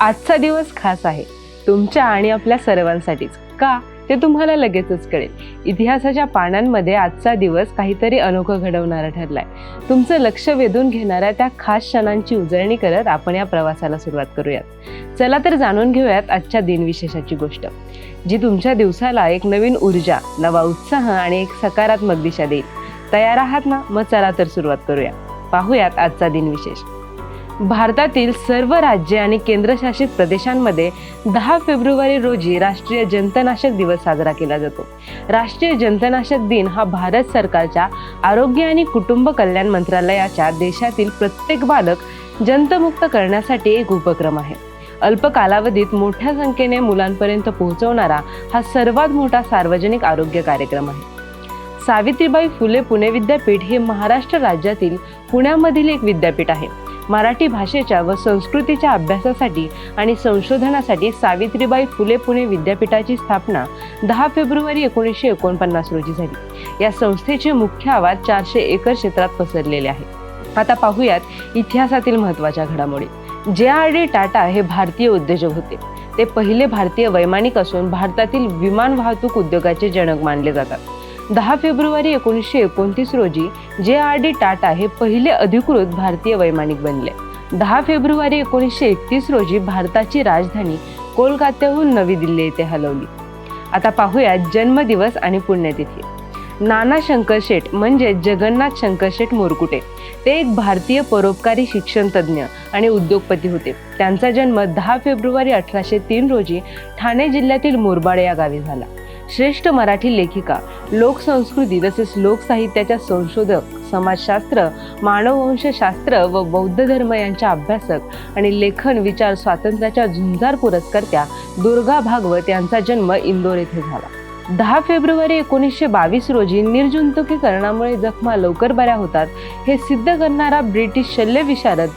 आजचा दिवस खास आहे. तुमच्या आणि आपल्या सर्वांसाठीच. का? ते तुम्हाला लगेचच कळेल. इतिहासाच्या पानांमध्ये आजचा दिवस काहीतरी अनोखं घडवणारा ठरलाय. तुमचं लक्ष वेधून घेणाऱ्या त्या खास क्षणांची उजळणी करत आपण या प्रवासाला सुरुवात करूयात. चला तर जाणून घेऊयात आजच्या दिनविशेषाची गोष्ट. जी तुमच्या दिवसाला एक नवीन ऊर्जा नवा उत्साह आणि एक सकारात्मक दिशा देईल. तयार आहात ना? मग चला तर सुरुवात करूया पाहूयात आजचा दिनविशेष. भारतातील सर्व राज्ये आणि केंद्रशासित प्रदेशांमध्ये दहा फेब्रुवारी रोजी राष्ट्रीय जंतनाशक दिवस साजरा केला जातो. राष्ट्रीय जंतनाशक दिन हा भारत सरकारच्या आरोग्य आणि कुटुंब कल्याण मंत्रालयाच्या देशातील प्रत्येक बालक जंतमुक्त करण्यासाठी एक उपक्रम आहे. अल्प कालावधीत मोठ्या संख्येने मुलांपर्यंत पोहोचवणारा हा सर्वात मोठा सार्वजनिक आरोग्य कार्यक्रम आहे. सावित्रीबाई फुले पुणे विद्यापीठ हे महाराष्ट्र राज्यातील पुण्यामधील एक विद्यापीठ आहे. मराठी भाषेच्या व संस्कृतीच्या अभ्यासासाठी आणि संशोधनासाठी सावित्रीबाई फुले पुणे विद्यापीठाची स्थापना दहा फेब्रुवारी एकोणीसशे एकोणपन्नास रोजी झाली. या संस्थेचे मुख्य आवाज चारशे एकर क्षेत्रात पसरलेले आहे. आता पाहूयात इतिहासातील महत्त्वाच्या घडामोडी. जे आर डी टाटा हे भारतीय उद्योजक होते. ते पहिले भारतीय वैमानिक असून भारतातील विमान वाहतूक उद्योगाचे जनक मानले जातात. दहा फेब्रुवारी एकोणीसशे एकोणतीस रोजी जे आर डी टाटा हे पहिले अधिकृत भारतीय वैमानिक बनले. दहा फेब्रुवारी एकोणीसशे एकतीस रोजी भारताची राजधानी कोलकात्याहून नवी दिल्ली येथे हलवली. आता पाहूया जन्मदिवस आणि पुण्यतिथी. नाना शंकर शेठ म्हणजे जगन्नाथ शंकर शेठ मोरकुटे. ते एक भारतीय परोपकारी शिक्षण तज्ज्ञ आणि उद्योगपती होते. त्यांचा जन्म दहा फेब्रुवारी अठराशे तीन रोजी ठाणे जिल्ह्यातील मुरबाड या गावी झाला. श्रेष्ठ मराठी लेखिका लोकसंस्कृती तसेच लोकसाहित्याच्या संशोधक समाजशास्त्र मानववंशशास्त्र व बौद्ध धर्म यांच्या अभ्यासक आणि लेखन विचार स्वातंत्र्याच्या झुंजार पुरस्कर्त्या दुर्गा भागवत यांचा जन्म इंदोर येथे झाला. दहा फेब्रुवारी एकोणीसशे बावीस रोजी निर्जंतुकीकरणामुळे जखमा लवकर बऱ्या होतात हे सिद्ध करणारा ब्रिटिश शल्यविशारद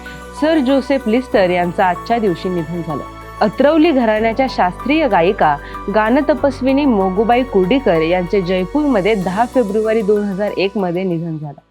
सर जोसेफ लिस्टर यांचं आजच्या दिवशी निधन झालं. अत्रौली घराण्याच्या शास्त्रीय गायिका गानतपस्विनी मोगूबाई कुर्डीकर यांचे जयपूरमध्ये दहा फेब्रुवारी दोन हजार एकमध्ये निधन झालं.